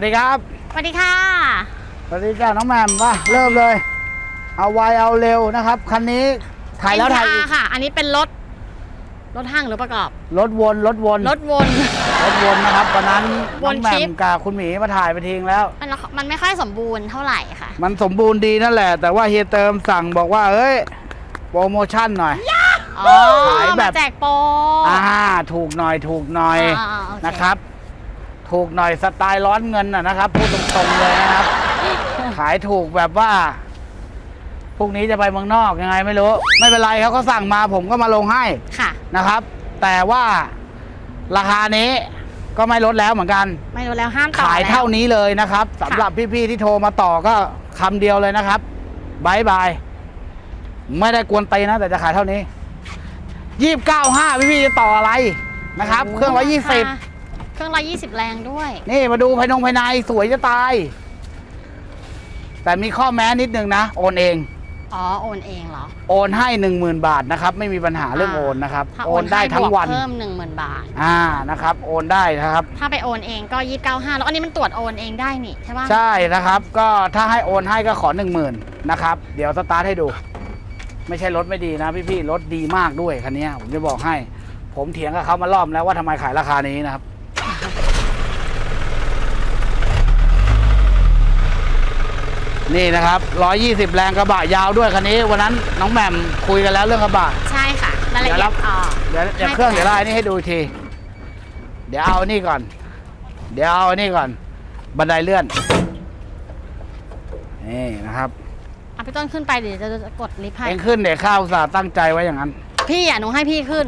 สวัสดีครับ สวัสดีค่ะ สวัสดีจ้าน้องแหมมว่าเริ่มเลย เอาไวเอาเร็วนะครับ คันนี้ถ่ายแล้วถ่ายอี NTR กค่ะ อันนี้เป็นรถ รถห้างหรือประกอบ รถวนรถวนรถวน รถวนนะครับวันนั้นวน้อนงแหมคลิมปกับคุณหมีมาถ่ายไปทิ้งแล้ว มันมันไม่ค่อยสมบูรณ์เท่าไหร่ค่ะ มันสมบูรณ์ดีนั่นแหละ แต่ว่าเฮียเติมสั่งบอกว่าเอ้ยโปรโมชั่นหน่อย อ๋อขายแบบ มาแจกโปรอ่าถูกหน่อยถูกหน่อยอ่าโอเคนะครับ ถูกหน่อยสไตล์ร้อนเงินนะนะครับพูดตรงๆเลยนะครับ ขายถูกแบบว่าพรุ่งนี้จะไปเมืองนอกยังไงไม่รู้ ไม่เป็นไรเขาก็สั่งมาผมก็มาลงให้ค่ะ นะครับ แต่ว่าราคานี้ก็ไม่ลดแล้วเหมือนกัน ไม่รู้แล้วห้ามต่อขายแล้วเท่านี้เลยนะครับสำหรับพี่ๆที่โทรมาต่อก็คำเดียวเลยนะครับบายบายไม่ได้กวนตีนนะ แต่จะขายเท่านี้ยี่สิบเก้าห้าพี่ๆจะต่ออะไรนะครับ เครื่องร้อยยี่สิบค่ะ เครื่องร้อยยี่สิบแรงด้วย นี่มาดูภายนงภายในสวยจะตาย แต่มีข้อแม้นิดนึงนะ โอนเอง อ๋อ โอนเองเหรอ โอนให้หนึ่งหมื่นบาทนะครับ ไม่มีปัญหาเรื่องโอนนะครับ ถ้าโอโอนนได้ให้ทั้บงวกวัน เพิ่มหนึ่งหมื่นบาท อ่านะครับ โอนได้นะครับ ถ้าไปโอนเองก็ยี่สิบเก้าห้าแล้วอันนี้มันตรวจโอนเองได้นี่ใช่ป่ะใช่นะครับ ก็ถ้าให้โอนให้ก็ขอหนึ่งหมื่นนะครับ เดี๋ยวสตาร์ทให้ดู ไม่ใช่รถไม่ดีนะพี่ๆรถดีมากด้วยคันนี้ผมจะบอกให้ ผมเถียงกับเขามารอบแล้วว่าทำไมขายราคานี้นะครับ นี่นะครับ 120 แรงกระบะยาวด้วยคันนี้ วันนั้นน้องแหม่มคุยกันแล้วเรื่องกระบะ ใช่ค่ะรายละเดี๋ยวเอีรัยดบอ๋อเดี๋ยวเดี๋ยวให้เครื่องไปเดี๋ยวไล่นี่ให้ดูอีกที เดี๋ยวเอานี่ก่อน เดี๋ยวเอานี่ก่อน บันไดเลื่อน นี่นะครับ เอาพี่ต้นขึ้นไปเดี๋ยวจะกดลิฟต์ให้ เองขึ้นเดี๋ยวข้าวอุตสาห์ตั้งใจไว้อย่างนั้น พี่อะหนูให้พี่ขึ้น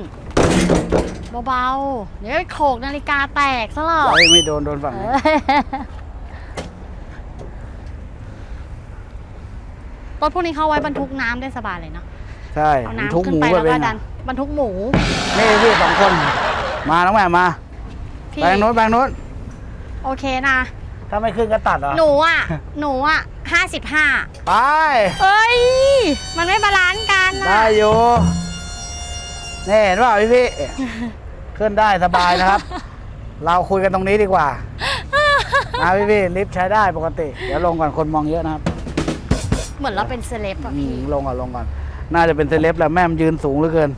เบาๆ เดี๋ยวโขกนาฬิกาแตกซะหรอก เฮ้ยไม่โดนโดนฝั่งเอนี้อ รถพวกนี้เข้าไว้บรรทุกน้ำได้สบายเลยเนาะใช่เอาบรรทุกน้ำขึ้หนมูไปไปแล้วเป็ก็นดันบรรทุกหมู นี่พี่สองคน มาน้องแหม่มมาพี่แบงโน้นแบงโน้นโอเคนะ ถ้าไม่ขึ้นก็ตัดเหรอหนูอะ หนูอะห้าสิบห้าไป เอ้ย มันไม่บาลานซ์กันนะได้อยู่นี่เห็นเปล่าพี่พี่ ขึ้นได้สบายนะครับ เราคุยกันตรงนี้ดีกว่านะพี่พี่ลิฟต์ใช้ได้ปกติ เดี๋ยวลงก่อนคนมองเยอะนะครับ เหมือนเราเป็นเซเลบอะอืพี่มลงก่อนลงก่อน น่าจะเป็นเซเลบแหละแม่มนยืนสูงเหลือเกิน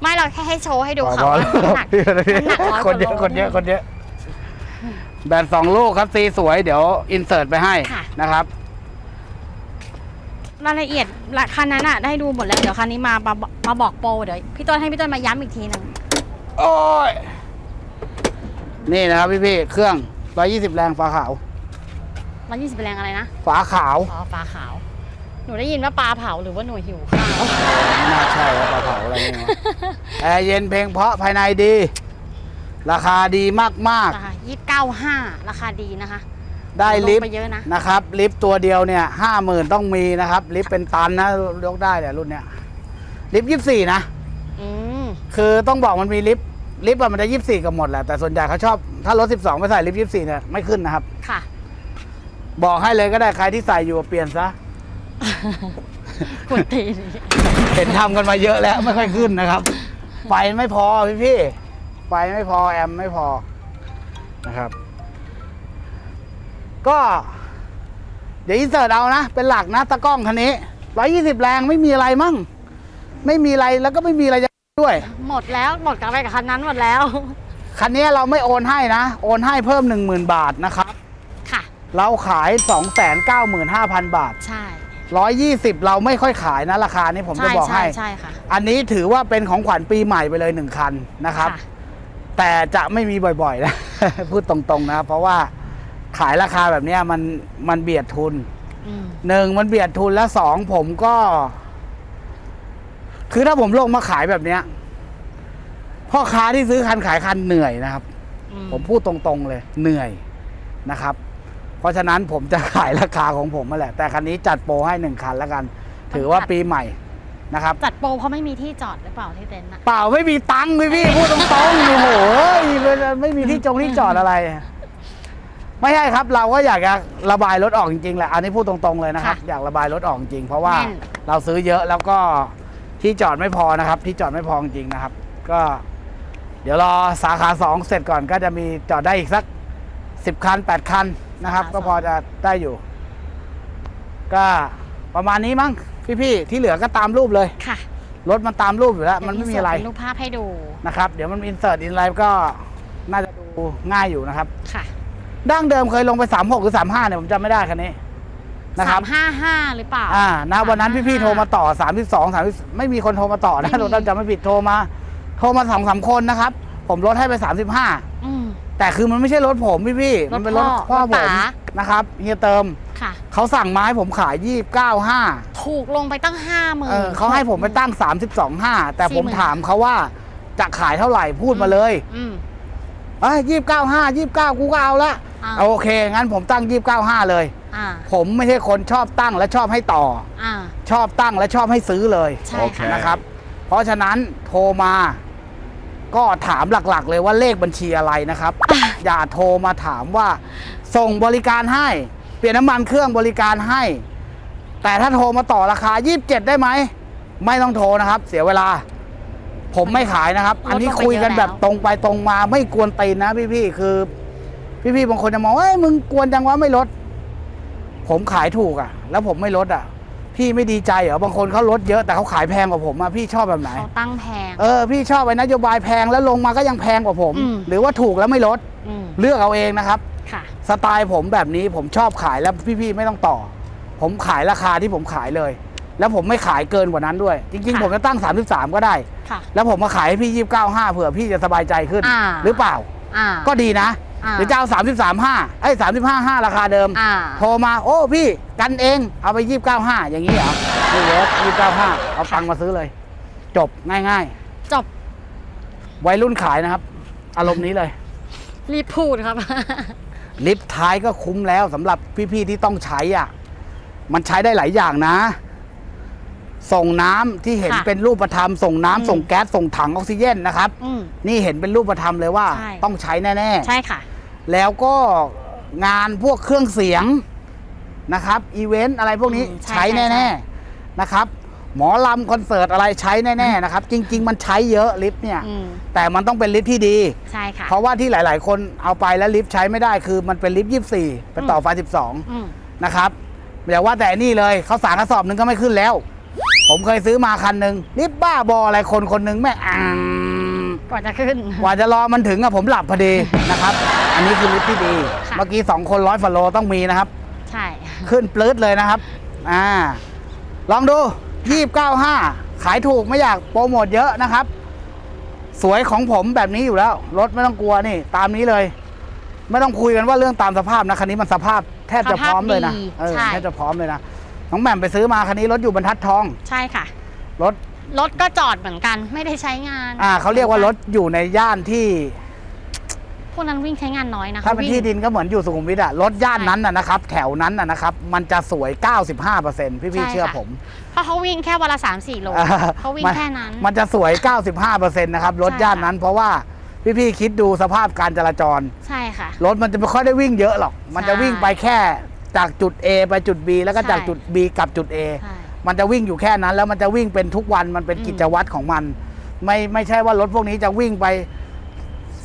ไม่เราแค่ให้โชว์ให้ดูพอเขาพอว่าแล้วน้ำหนักพี่พี่น้ำหนักร้อยคนเยอะกว่าโลคนเยอะคนเยอะแบนสองลูกครับซีสวยเดี๋ยวอินเสิร์ตไปให้ค่ะนะครับ รายละเอียดละคันนั้นอะ ได้ดูหมดแล้ว เดี๋ยวคันนี้มามามาบอกโปรเดี๋ยวพี่ต้นให้พี่ต้นมาย้ำอีกทีหนึ่งโอ้ย นี่นะครับพี่พี่ๆเครื่อง 120 แรงฝาขาว ร้อยยี่สิบแรงอะไรนะ ฝาขาวอ๋อปลาขาว หนูได้ยินว่าปลาเผาหรือว่าหนูหิวข้าว ไม่น่าใช่ว่าฝาขาวอะไรเนี่ยวะ แอร์เย็นเพลงเพราะภายในดี ราคาดีมาก ราคายี่สิบเก้าห้าราคาดีนะคะๆ ได้ลิฟงต์ไปเยอะนะ นะครับ ลิฟต์ตัวเดียวเนี่ยห้าหมื่นต้องมีนะครับ ลิฟต์เป็นตันนะยกได้เนี่ยรุ่นเนี้ย ลิฟต์ยี่สี่นะ อืม คือต้องบอกมันมีลิฟต์ลิฟต์อะมันจะยี่สี่กับหมดแหละแต่ส่วนใหญ่เขาชอบถ้ารถสิบสองไปใส่ลิฟต์ยี่สี่เนี่ยไม่ขึ้นนะครับ ค่ะ บอกให้เลยก็ได้ใครที่ใส่อยู่เปลี่ยนซะ กดตีนเห็นทำกันมาเยอะแล้วไม่ค่อยขึ้นนะครับ ไฟไม่พอพี่พี่ๆไฟไม่พอแอมไม่พอนะครับ ก็ เดี๋ยวอินเสิร์ตเอานะ เป็นหลักนะตะกล้องคันนี้ร้อยี่สิบแรงไม่มีอะไรมั่ง ไม่มีอะไรแล้วก็ไม่มีอะไรจะด้วย หมดแล้วหมดกันไปกับคันนั้นหมดแล้ว คันนี้เราไม่โอนให้นะ โอนให้เพิ่มหนึ่งหมื่นบาทนะครับค่ะ เราขายสองแสนเก้าหมื่นห้าพันบาท ใช่ร้อยยี่สิบเราไม่ค่อยขายนะราคานี้ผมจะใช่บอกใช่ให้ ใช่ค่ะ อันนี้ถือว่าเป็นของขวัญปีใหม่ไปเลยหนึ่งคันนะครับค่ะแต่จะไม่มีบ่อยๆนะพูดตรงๆนะครับเพราะว่าขายราคาแบบเนี้ยมันมันเบียดทุนอืมหนึ่งมันเบียดทุนแล้วสองผมก็ คือถ้าผมลงมาขายแบบเนี้ยพ่อค้าที่ซื้อคันขายคันเหนื่อยนะครับอืมผมพูดตรงๆเลย เหนื่อยนะครับ เพราะฉะนั้นผมจะขายราคาของผมมาแหละ แต่คันนี้จัดโปรให้หนึ่งคันแล้วกัน ถือว่าปีใหม่นะครับ จัดโปรเพราะไม่มีที่จอดหรือเปล่าที่เต็นท์น่ะ เปล่าไม่มีตังค์พี่พี่ พูดตรงๆโอ้โหเอ้ยไม่มีที่จงที่จอดอะไร ไม่ใช่ครับ เราก็อยากจะระบายรถออกจริงๆแหละอันนี้พูดตรงๆเลยนะครับอยากระบายรถออกจริงเพราะว่าเราซื้อเยอะแล้วก็ที่จอดไม่พอนะครับ ที่จอดไม่พอจริงนะครับ ก็ เดี๋ยวรอสาขาสองเสร็จก่อนก็จะมีจอดได้อีกสัก สิบคันแปดคันนะครับสาขาก็พอสองจะได้อยู่ ก็ประมาณนี้มั้งพี่ๆที่เหลือก็ตามรูปเลยค่ะรถมันตามรูปอยู่แล้ว มันไม่มีอะไรเดี๋ยวพี่เสิฟเป็นรูปภาพให้ดูนะครับ เดี๋ยวมันอินเสิร์ตอินไลฟ์ก็น่าจะดูง่ายอยู่นะครับ ค่ะดั้งเดิมเคยลงไปสามหกหรือสามห้าเนี่ย ผมจำไม่ได้คันนี้นะคสารับมห้าห้าหรือเปล่า อ่านะวันนั้นพี่ๆ355โทรมาต่อสามสิบสองสามไม่มีคนโทรมาต่อนะไม่มีเราจำไม่ผิดโทรมา โทรมาสองสามคนนะครับ ผมลดให้ไปสามสิบห้าอืม แต่คือมันไม่ใช่รถผมพี่พี่ๆรถมันเป็นรถพ่พ่ออรถผมป๋านะครับเฮียเติมค่ะ เขาสั่งมาให้ผมขายยี่เก้าห้าถูกลงไปตั้งห้าหมื่นเออเขาให้ผมไปตั้งสามสิบสองห้าแต่ผม40,000 ถามเขาว่าจะขายเท่าไหร่พูดมาเลยอืมเอ้ยี่สิบเก้าห้ายี่สิบเก้ากูก็เอาละอ่าโอเค งั้นผมตั้งยี่สิบเก้าห้าเลย อ่าผมไม่ใช่คนชอบตั้งและชอบให้ต่อ อ่า ชอบตั้งและชอบให้ซื้อเลยใช่ค่ะ นะครับ เพราะฉะนั้นโทรมา ก็ถามหลักๆ เลยว่าเลขบัญชีอะไรนะครับ อย่าโทรมาถามว่า ส่งบริการให้ เปลี่ยนน้ำมันเครื่องบริการให้ แต่ถ้าโทรมาต่อราคา 27 ได้ไหม ไม่ต้องโทรนะครับ เสียเวลา ผมไม่ขายนะครับ อันนี้คุยกันแบบตรงไปตรงมาไม่กวนตีนนะพี่ๆคือ พี่ๆบางคนจะมองว่าเอ้ยมึงกวนจังวะไม่ลด ผมขายถูกอะ แล้วผมไม่ลดอะ พี่ไม่ดีใจเหรอบางคนเขาลดเยอะแต่เขาขายแพงกว่าผมอะพี่ชอบแบบไหน เขาตั้งแพง เออพี่ชอบไอ้นโยบายแพงแล้วลงมาก็ยังแพงกว่าผม อืม หรือว่าถูกแล้วไม่ลดอืมเลือกเอาเองนะครับ ค่ะ สไตล์ผมแบบนี้ผมชอบขายแล้วพี่ๆไม่ต้องต่อ ผมขายราคาที่ผมขายเลย แล้วผมไม่ขายเกินกว่านั้นด้วย จริง ๆ ค่ะ ผมจะตั้ง 33 ก็ได้ ค่ะ แล้วผมมาขายให้พี่ 29 5เผื่อพี่จะสบายใจขึ้น อ่า หรือเปล่า อ่าก็ดีนะอ่า หรือจะเอา33 5ไอ้ย35 5ราคาเดิมอ่าโทรมาโอ้พี่กันเองเอาไป29 5อย่างนี้เหรอไม่เวิร์ก29 5เอาตังค์มาซื้อเลย จบง่ายจบๆ วัยรุ่นขายนะครับ อารมณ์นี้เลย รีบพูดครับ ลิฟต์ท้ายก็คุ้มแล้วสำหรับพี่ๆที่ต้องใช้อะ มันใช้ได้หลายอย่างนะ ส่งน้ำที่เห็นค่ะเป็นรูปธรรม ส่งน้ำอืม ส่งแก๊สส่งถังออกซิเจนนะครับ อืม นี่เห็นเป็นรูปธรรมเลยว่า ใช่ ต้องใช้แน่ใช่ค่ะๆ แล้วก็งานพวกเครื่องเสียงนะครับอีเวนต์อะไรพวกนี้อืมใช่ใช้ใช่ แน่ๆนะครับ หมอลำคอนเสิร์ตอะไรใช้แน่ๆนะครับ จริง ๆ มันใช้เยอะลิฟต์เนี่ย อืมแต่มันต้องเป็นลิฟต์ที่ดี ใช่ค่ะ เพราะว่าที่หลาย ๆ คนเอาไปแล้วลิฟต์ใช้ไม่ได้คือมันเป็นลิฟต์ยี่สี่เป็นต่อไฟสิบสองอืมนะครับอย่าว่าแต่นี่เลยเขาสารกระสอบหนึ่งก็ไม่ขึ้นแล้ว ผมเคยซื้อมาคันหนึ่งลิฟต์บ้าบออะไรคนคนหนึ่งแม่งอ่าง กว่าจะขึ้น กว่าจะรอมันถึงอะผมหลับพอดีนะครับ อันนี้คือลิฟต์ที่ดี ค่ะ เมื่อกี้สองคนร้อยฟโลต้องมีนะครับ ใช่ ขึ้นปลื้ดเลยนะครับ อ่า ลองดูยี่บเก้าห้าขายถูกไม่อยากโปรโมทเยอะนะครับ สวยของผมแบบนี้อยู่แล้ว รถไม่ต้องกลัวนี่ ตามนี้เลย ไม่ต้องคุยกันว่าเรื่องตามสภาพนะ คันนี้มันสภาพแทบจะพร้อมเลยนะ สภาพดีเออใช่ แทบจะพร้อมเลยนะ น้องแหม่มไปซื้อมาคันนี้รถอยู่บรรทัดทอง ใช่ค่ะ รถ รถก็จอดเหมือนกัน ไม่ได้ใช้งานอ่าเขาเรียกว่ารถอยู่ในย่านที่ พวกนั้นวิ่งใช้งานน้อยนะถ้าเป็นวิ่ง ที่ดินก็เหมือนอยู่สุขุมวิทอะรถย่านนั้นน่ะนะครับ แถวนั้นน่ะนะครับ มันจะสวย 95%พี่พี่ๆเชื่อผม เพราะเขาวิ่งแค่วันละสามสี่โลอ่าเขาวิ่งมัน แค่นั้น มันจะสวย 95%นะครับรถใช่ย่านค่ะนั้น เพราะว่าพี่ๆคิดดูสภาพการจราจร ใช่ค่ะ รถมันจะไม่ค่อยได้วิ่งเยอะหรอก มันจะใช่วิ่งไปแค่จากจุด A ไปจุด B แล้วก็ใช่จากจุด B กลับจุด A ใช่ มันจะวิ่งอยู่แค่นั้น แล้วมันจะวิ่งเป็นทุกวันมันเป็นอืมกิจวัตรของมัน ไม่ไม่ใช่ว่ารถพวกนี้จะวิ่งไป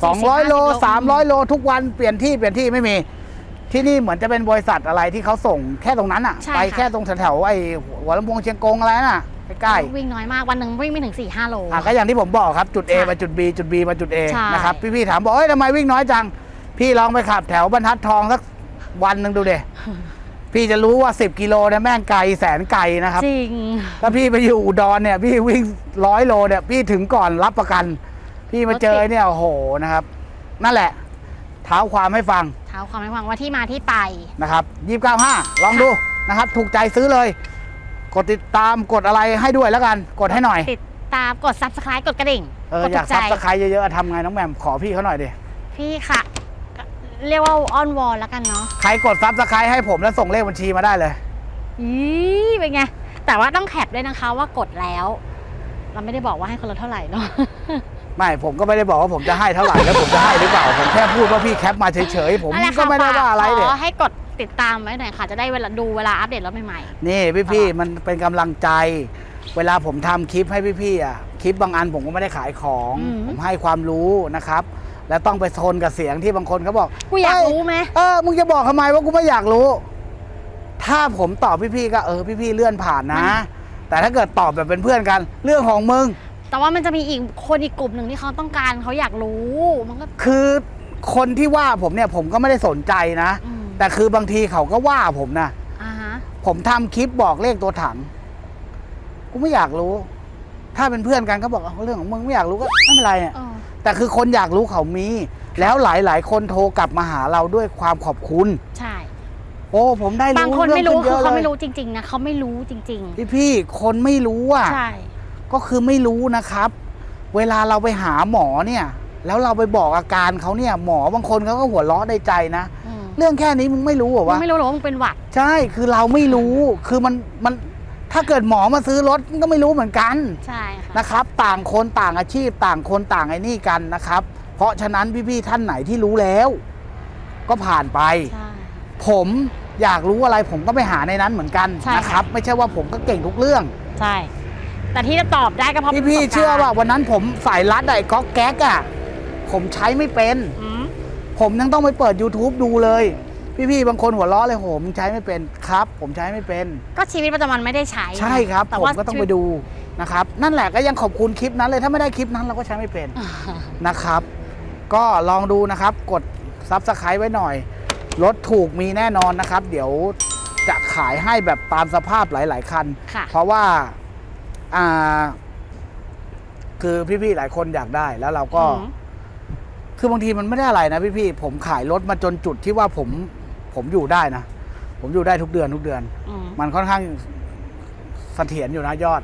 200โลโล 300 โลทุกวันเปลี่ยนที่เปลี่ยนที่ไม่มี ที่นี่เหมือนจะเป็นบริษัทอะไรที่เขาส่งแค่ตรงนั้นอะใช่ไปค่ะ แค่ตรงแถวๆไอ้หัวลำโพงเชียงกงอะไรน่ะใกล้ๆวิ่งน้อยมากวันหนึ่งวิ่งไม่ถึงสี่ห้าโลอะก็อย่างที่ผมบอกครับจุด A ค่ะไปจุด B จุด B มาจุด A ใช่ นะครับพี่ๆถามบอกเอ้ยทำไมวิ่งน้อยจัง พี่ลองไปขับแถวบรรทัดทองสักวันหนึ่งดูเด พี่จะรู้ว่า 10 กิโลเนี่ยแม่งไกลแสนไกลนะครับ จริง ถ้าพี่ไปอยู่อุดรเนี่ย พี่วิ่งร้อยโลเนี่ย พี่ถึงก่อนรับประกัน พี่มาเจอเนี่ยโอ้โหนะครับ นั่นแหละ เท้าความให้ฟัง เท้าความให้ฟังว่าที่มาที่ไปนะครับยี่เก้าห้าลองดูนะครับ ถูกใจซื้อเลย กดติดตามกดอะไรให้ด้วยแล้วกัน กดให้หน่อย ติดตามกด subscribe กดกระดิ่งเออกดอถูยากกใจซับสไครต์เยอะๆทำไงน้องแหม่มขอพี่เขาหน่อยดิพี่ค่ะ เรียกว่าอ้อนวอนแล้วกันเนาะใครกดซับสไครต์ให้ผมแล้วส่งเลขบัญชีมาได้เลย อีเป็นไง แต่ว่าต้องแคปด้วยนะคะว่ากดแล้ว เราไม่ได้บอกว่าให้คนละเท่าไหร่เนาะ ไม่ผมก็ไม่ได้บอกว่าผมจะให้เท่าไหร่แล้วผมจะให้หรือเปล่า ผมแค่พูดว่าพี่แคปมาเฉยๆผมนั่นแหละก็ค่ะไม่ได้ว่าอะไรฝกเลยขอให้กดติดตามไว้หน่อยค่ะ จะได้เวลาดูเวลาอัปเดตรถใหม่ นี่พี่ๆมันเป็นกำลังใจ เวลาผมทำคลิปให้พี่ๆอะคลิปบางอันผมก็ไม่ได้ขายของ อืม ผมให้ความรู้นะครับ แล้วต้องไปทนกับเสียงที่บางคนเขาบอกกูอยากเรู้ไหมเออมึงจะบอกทำไมว่ากูไม่อยากรู้ ถ้าผมตอบพี่ๆก็เออพี่ๆเลื่อนผ่านนะ แต่ถ้าเกิดตอบแบบเป็นเพื่อนกัน เรื่องของมึง แต่ว่ามันจะมีอีกคนอีกกลุ่มหนึ่งที่เขาต้องการเขาอยากรู้มันก็คือคนที่ว่าผมเนี่ยผมก็ไม่ได้สนใจนะ อืมแต่คือบางทีเขาก็ว่าผมนะ อ่าฮะผมทำคลิปบอกเลขตัวถัง กูไม่อยากรู้ ถ้าเป็นเพื่อนกันก็บอกเอาเรื่องของมึงไม่อยากรู้ก็ไม่เป็นไรเนี่ย เออ แต่คือคนอยากรู้เขามี แล้วหลายๆ คนโทรกลับมาหาเราด้วยความขอบคุณ ใช่ โอ้ผมได้รู้บางคนไม่รู้เงคือขึ้เขายะไม่ลยรู้จริง ๆ นะเขาไม่รู้จริง พี่พี่ๆคนไม่รู้อะ ๆ ใช่ ก็คือไม่รู้นะครับ เวลาเราไปหาหมอเนี่ย แล้วเราไปบอกอาการเขาเนี่ย หมอบางคนเขาก็หัวเราะในใจนะ อืมเรื่องแค่นี้มึงไม่รู้เหรอมึงวะไม่รู้หรอกว่ามึงเป็นหวัด ใช่ คือเราไม่รู้ คือมัน มัน ถ้าเกิดหมอมาซื้อรถมันก็ไม่รู้เหมือนกันใช่ค่ะนะครับ ต่างคนต่างอาชีพต่างคนต่างไอ้นี่กันนะครับ เพราะฉะนั้นพี่ๆท่านไหนที่รู้แล้ว ก็ผ่านไป ใช่ ผมอยากรู้อะไรผมก็ไปหาในนั้นเหมือนกันใช่ค่ะ นะครับ ไม่ใช่ว่าผมก็เก่งทุกเรื่อง ใช่ แต่ที่จะตอบได้ก็เพราะพี่พี่ประสบกรณ์เชื่อว่าวันนั้นผมสายรัดไอ้ก๊อกแก๊กอะผมใช้ไม่เป็น อืมผมยังต้องไปเปิด YouTube ดูเลย พี่ๆบางคนหัวเราะเลยโหมงใช้ไม่เป็นครับ ผมใช้ไม่เป็น ก็ชีวิตประจำวันไม่ได้ใช้ใช่ครับ แต่ผมว่าก็ต้องไปดูนะครับ นั่นแหละก็ยังขอบคุณคลิปนั้นเลยถ้าไม่ได้คลิปนั้นเราก็ใช้ไม่เป็นอ่านะครับ ก็ลองดูนะครับ กดซับสไครต์ไว้หน่อยรถถูกมีแน่นอนนะครับ เดี๋ยวจะขายให้แบบตามสภาพหลาย ๆ คัน ค่ะ เพราะว่าอ่า คือพี่ ๆ หลายคนอยากได้แล้วเราก็ อืมคือบางทีมันไม่ได้อะไรนะพี่ ๆ ผมขายรถมาจนจุดที่ว่าผม ผมอยู่ได้นะ ผมอยู่ได้ทุกเดือนทุกเดือน อืมมันค่อนข้างเสถียรอยู่นะยอด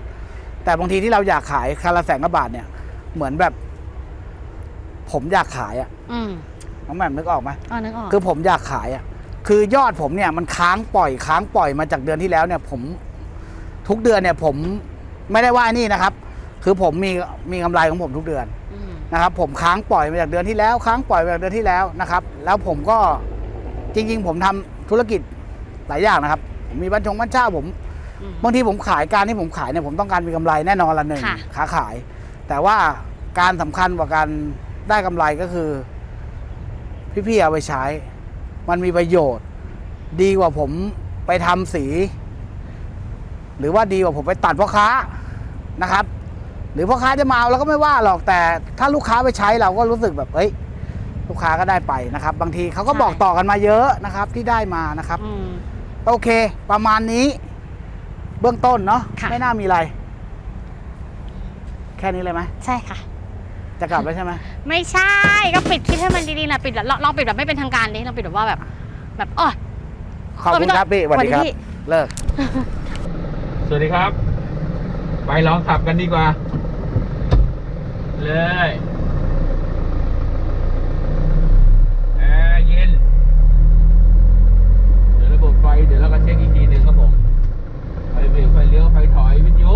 แต่บางทีที่เราอยากขายคันละแสนกว่าบาทเนี่ย เหมือนแบบ ผมอยากขายอะอืมน้องแหม่มนึกออกไหม อ๋อนึกออกคือผมอยากขายอะคือยอดผมเนี่ยมันค้างปล่อยค้างปล่อยมาจากเดือนที่แล้วเนี่ย ผมทุกเดือนเนี่ยผมไม่ได้ว่านี่นะครับ คือผมมีมีกำไรของผมทุกเดือนอืมนะครับ ผมค้างปล่อยมาจากเดือนที่แล้ว ค้างปล่อยมาจากเดือนที่แล้วนะครับ แล้วผมก็ จริง ๆ ผมทำธุรกิจหลายอย่างนะครับ ผมมีบ้านชงบ้านเช่าผมอืมบางทีผมขายการที่ผมขายเนี่ยผมต้องการมีกำไรแน่นอนละหนึ่งค่ะค้าขาย แต่ว่าการสำคัญกว่าการได้กำไรก็คือ พี่ๆเอาไปใช้ มันมีประโยชน์ ดีกว่าผมไปทำสี หรือว่าดีกว่าผมไปตัดพ่อค้านะครับ หรือพ่อค้าจะมาเอาเราก็ไม่ว่าหรอกแต่ถ้าลูกค้าไปใช้เราก็รู้สึกแบบเอ้ย ลูกค้าก็ได้ไปนะครับ บางทีเขาก็บอกต่อกันมาเยอะนะครับที่ได้มานะครับ อืม โอเค ประมาณนี้เบื้องต้นเนาะค่ะ ไม่น่ามีอะไร แค่นี้เลยไหมใช่ค่ะ จะกลับแล้วใช่ไหมไม่ใช่ก็ปิดคลิปให้มันดีๆนะปิดแบบลองลองปิดแบบไม่เป็นทางการดิลองปิดแบบว่าแบบ แบบอ๋อ ขอบคุณครับพี่สวัสดีครับพี่เลิก สวัสดีครับ ไปลองขับกันดีกว่า เลยแอร์เย็น เดี๋ยวระบบ ไฟเดี๋ยวเราก็เช็คอีกทีหนึ่งครับผมไฟเบรกไฟเลี้ยวไฟถอยวิทยุ